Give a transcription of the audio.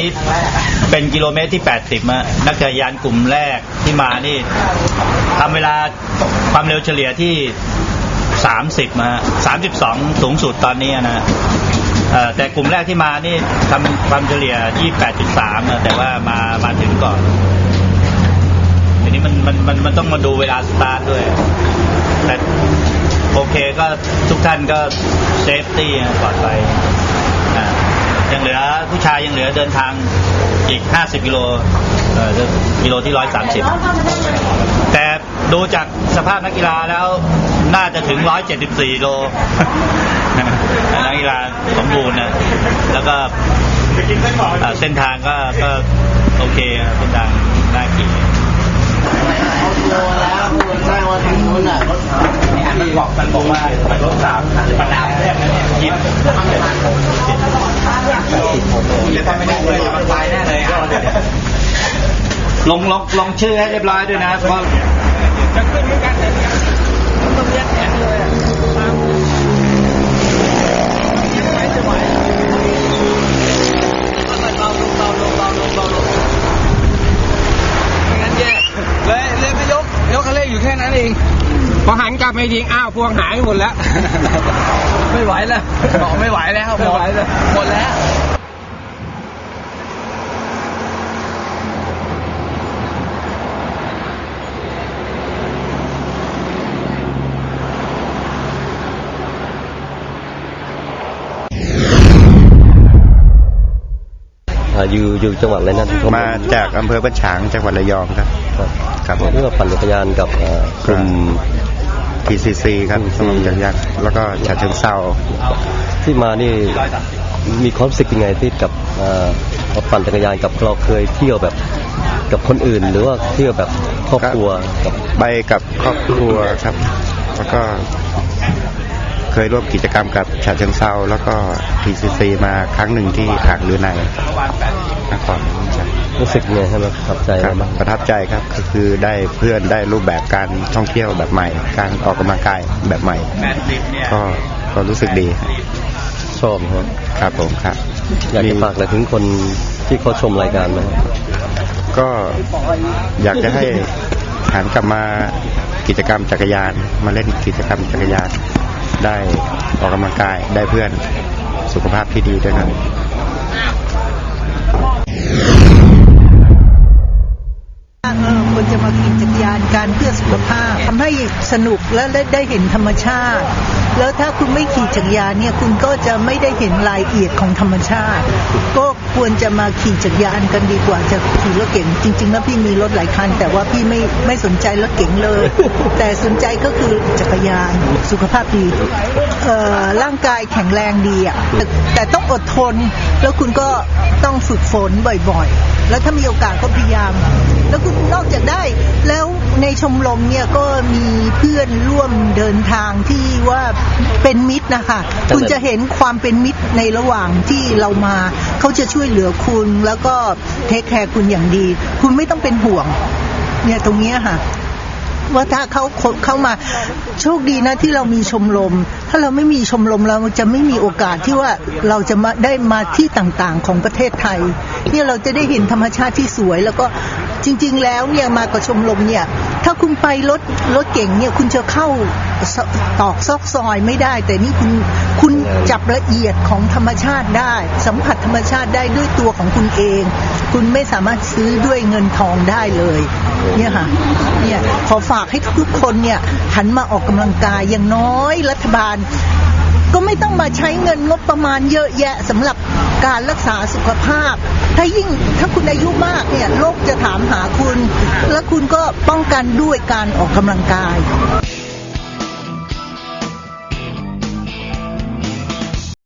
นี้เป็นกิโลเมตรที่ 80อะนักจักรยานกลุ่มแรกที่มานี่ทำเวลาความเร็วเฉลี่ยที่ 30 มา 32 สูงสุดตอนนี้นะแต่กลุ่มแรกที่มานี่ทำความเฉลี่ย 28.3นะแต่ว่ามามาถึงก่อนทีนี้มันมันมันมันต้องมาดูเวลาสตาร์ทด้วย แต่โอเคก็ทุกท่านก็เซฟตี้ปลอดภัย ยังเหลือผู้ชายยังเหลือเดินทางอีก 50 กิโลกิโลที่ 130 แต่ดูจากสภาพนักกีฬาแล้วน่าจะถึง 174 โลนักกีฬาสมบูรณ์นะแล้วก็เส้นทางก็ก็โอเคเส้นทางน่าขี่โลแล้วใช่ว่าถึงนู้นอะรถมันบอกมันบอกว่ารถสามประดาแรกยิบจะไม่ได้เลยมันตายแน่เลย ลงลงลงชื่อให้เรียบร้อยด้วยนะเพราะจะขึ้นเหมือนกันเนี่ยมันต้องยัดแขนเลยอะตามยัดไหวจะไหวเบาลงเบาลงเบาลงเบาลงไม่งั้นแย่เลยเลยไม่ยกยกคันเร่งอยู่แค่นั้นเองพอหันกลับมาอีกทีอ้าวพวงหายหมดแล้ว ไม่ไหวแล้วบอกไม่ไหวแล้วหมดหมดแล้ว อ่าอยู่อยู่จังหวัดอะไรนั่นมาจากอำเภอบ้านฉางจังหวัดระยองครับ ครับครับผมเรื่องปั่นจักรยานกับเอ่อกลุ่ม PCC ครับสมองจักรยานแล้วก็ฉะเชิงเซาที่มานี่มีความรู้สึกยังไงที่กับเอ่อปั่นจักรยานกับเราเคยเที่ยวแบบกับคนอื่น หรือว่าเที่ยวแบบครอบครัวกับไปกับครอบครัวครับ แล้วก็ เคยร่วมกิจกรรมกับฉะเชิงเซาแล้วก็ PCC มาครั้งหนึ่งที่อ่างลือในนครรู้สึกยังไงใช่ไหมประทับใจคอะรับไรบ้างประทับใจครับก็คือได้เพื่อนได้รูปแบบการท่องเที่ยวแบบใหม่ การออกกำลังกายแบบใหม่80เนี่ยก็ก็รู้สึกดีชอบนะครับครับผมครับ อยากจะฝากอะไรถึงคนที่เขาชมรายการไหมครับก็อยากจะให้หันกลับมากิจกรรมจักรยาน มาเล่นกิจกรรมจักรยาน ได้ออกกำลังกายได้เพื่อนสุขภาพที่ดีด้วยครับควรจะมาขี่จักรยานกันเพื่อสุขภาพทำให้สนุกและได้เห็นธรรมชาติ แล้วถ้าคุณไม่ขี่จักรยานเนี่ยคุณก็จะไม่ได้เห็นรายละเอียดของธรรมชาติ ก็ควรจะมาขี่จักรยานกันดีกว่าจะขี่รถเก๋งจริงๆแล้วพี่มีรถหลายคัน แต่ว่าพี่ไม่ไม่สนใจรถเก๋งเลย แต่สนใจก็คือจักรยานสุขภาพดีเอ่อร่างกายแข็งแรงดีอะแต่แต่ต้องอดทน แล้วคุณก็ต้องฝึกฝนบ่อยๆ แล้วถ้ามีโอกาสก็พยายาม แล้วคุณนอกจากได้แล้ว ชมรมเนี่ยก็มีเพื่อนร่วมเดินทางที่ว่าเป็นมิตรนะคะ คุณจะเห็นความเป็นมิตรในระหว่างที่เรามา เขาจะช่วยเหลือคุณแล้วก็เทคแคร์คุณอย่างดี คุณไม่ต้องเป็นห่วง เนี่ยตรงเนี้ยค่ะว่าถ้าเขาเข้ามาโชคดีนะที่เรามีชมรม ถ้าเราไม่มีชมรมเราจะไม่มีโอกาสที่ว่าเราจะมาได้มาที่ต่างๆของประเทศไทยเนี่ยเราจะได้เห็นธรรมชาติที่สวย แล้วก็จริง ๆ แล้วเนี่ยมากับชมรมเนี่ย ถ้าคุณไปรถรถเก่งเนี่ยคุณจะเข้าตอกซอกซอยไม่ได้ แต่นี่คุณคุณจับละเอียดของธรรมชาติได้ สัมผัสธรรมชาติได้ด้วยตัวของคุณเอง คุณไม่สามารถซื้อด้วยเงินทองได้เลยเนี่ยค่ะเนี่ยขอฝากให้ทุกคนเนี่ยหันมาออกกำลังกายอย่างน้อยรัฐบาล ก็ไม่ต้องมาใช้เงินงบประมาณเยอะแยะสำหรับการรักษาสุขภาพ ถ้ายิ่งถ้าคุณอายุมากเนี่ยโรคจะถามหาคุณ และคุณก็ป้องกันด้วยการออกกำลังกาย